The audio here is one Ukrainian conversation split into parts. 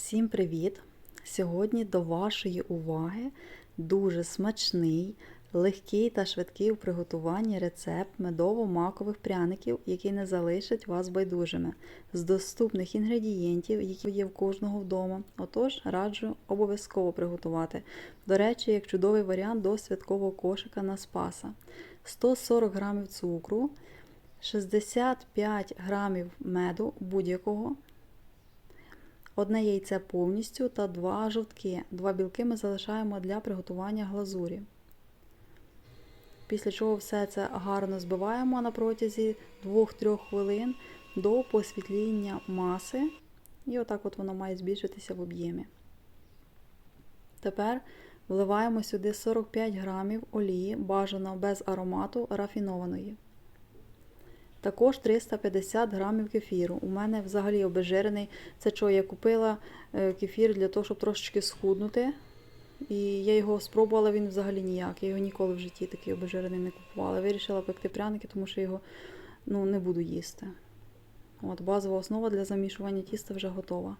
Всім привіт! Сьогодні до вашої уваги дуже смачний, легкий та швидкий у приготуванні рецепт медово-макових пряників, який не залишить вас байдужими, з доступних інгредієнтів, які є в кожного вдома. Отож, раджу обов'язково приготувати. До речі, як чудовий варіант до святкового кошика на спаса. 140 г цукру, 65 грамів меду будь-якого. Одне яйце повністю та два жовтки. Два білки ми залишаємо для приготування глазурі. Після чого все це гарно збиваємо на протязі 2-3 хвилин до посвітління маси. І отак от воно має збільшитися в об'ємі. Тепер вливаємо сюди 45 грамів олії, бажано без аромату рафінованої. Також 350 грамів кефіру. У мене взагалі обезжирений. Це що, я купила кефір для того, щоб трошечки схуднути. І я його спробувала, він взагалі ніяк. Я його ніколи в житті такий обезжирений не купувала. Вирішила пекти пряники, тому що його ну, не буду їсти. От, Базова основа для замішування тіста вже готова.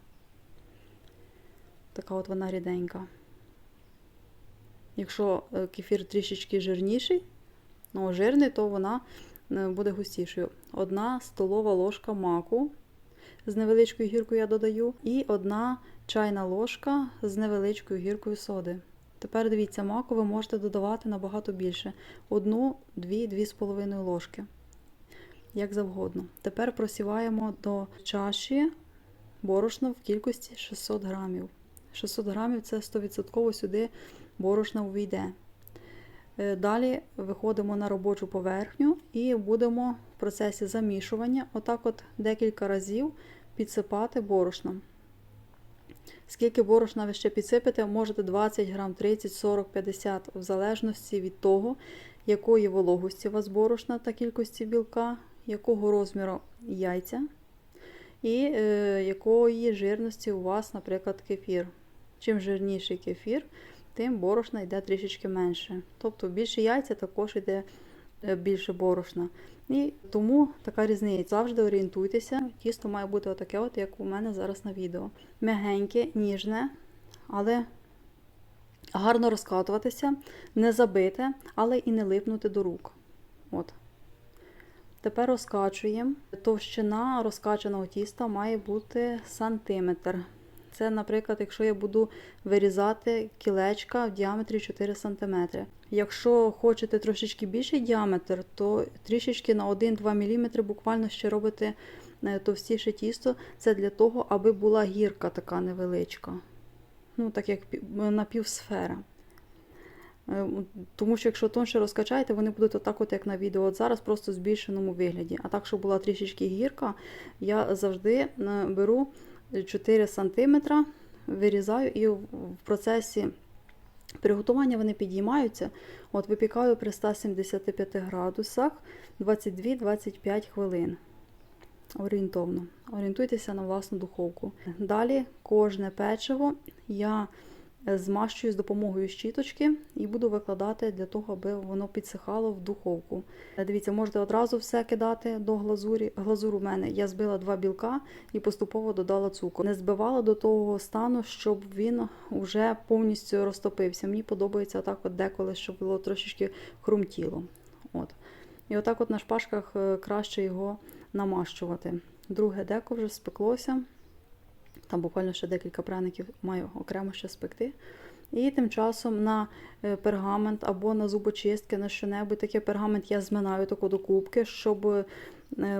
Така от вона ріденька. Якщо кефір трішечки жирніший, ну, жирний, то вона буде густішою. Одна столова ложка маку з невеличкою гіркою я додаю, і одна чайна ложка з невеличкою гіркою соди. Тепер дивіться, маку ви можете додавати набагато більше: одну, дві, дві з половиною ложки. Як завгодно. Тепер просіваємо до чаші борошно в кількості 600 грамів. 600 грамів це 100% сюди борошна увійде. Далі виходимо на робочу поверхню і будемо в процесі замішування отак от декілька разів підсипати борошном. Скільки борошна ви ще підсипете, можете 20 грам, 30, 40, 50, в залежності від того, якої вологості у вас борошна та кількості білка, якого розміру яйця і е, якої жирності у вас, наприклад, кефір. Чим жирніший кефір, тим борошна йде трішечки менше. Тобто більше яйця також йде більше борошна. І тому така різниця. Завжди орієнтуйтеся, тісто має бути отаке, от, як у мене зараз на відео. Мягеньке, ніжне, але гарно розкатуватися, не забите, але і не липнути до рук. От. Тепер розкачуємо. Товщина розкачаного тіста має бути сантиметр. Це, наприклад, якщо я буду вирізати кілечка в діаметрі 4 см. Якщо хочете трошечки більший діаметр, то трішечки на 1-2 мм буквально ще робите товстіше тісто. Це для того, аби була гірка така невеличка. Ну, так як напівсфера. Тому що, якщо тонше розкачаєте, вони будуть отак, от як на відео. От зараз просто в збільшеному вигляді. А так, щоб була трішечки гірка, я завжди беру 4 см, вирізаю і в процесі приготування вони підіймаються. От Випікаю при 175 градусах 22-25 хвилин. Орієнтовно. Орієнтуйтеся на власну духовку. Далі кожне печиво я змащую з допомогою щіточки і буду викладати для того, аби воно підсихало в духовку. Дивіться, можете одразу все кидати до глазурі. Глазур у мене я збила два білка і поступово додала цукор. Не збивала до того стану, щоб він вже повністю розтопився. Мені подобається так, от деколи, щоб було трошечки хрумтіло. От. І отак от на шпажках краще його намащувати. Друге деко вже спеклося. Там буквально ще декілька праників маю окремо ще спекти. І тим часом на пергамент або на зубочистки, на що-небудь таке пергамент я зминаю таку до кубки, щоб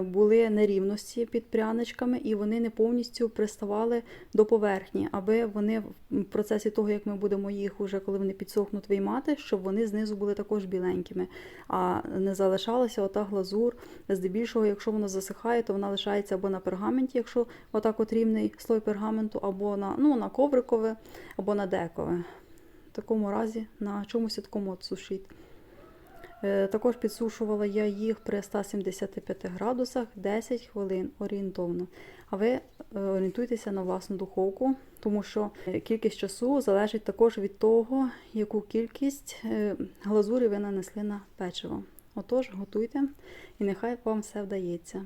були нерівності під пряничками, і вони не повністю приставали до поверхні, аби вони в процесі того, як ми будемо їх уже, коли вони підсохнуть виймати, щоб вони знизу були також біленькими, а не залишалася ота глазур. Здебільшого, якщо воно засихає, то вона лишається або на пергаменті, якщо отак от рівний слой пергаменту, або на ну, на коврикове, або на декове. В такому разі на чомусь такому от сушіть. Також підсушувала я їх при 175 градусах 10 хвилин орієнтовно. А ви орієнтуйтеся на власну духовку, тому що кількість часу залежить також від того, яку кількість глазурі ви нанесли на печиво. Отож, готуйте і нехай вам все вдається.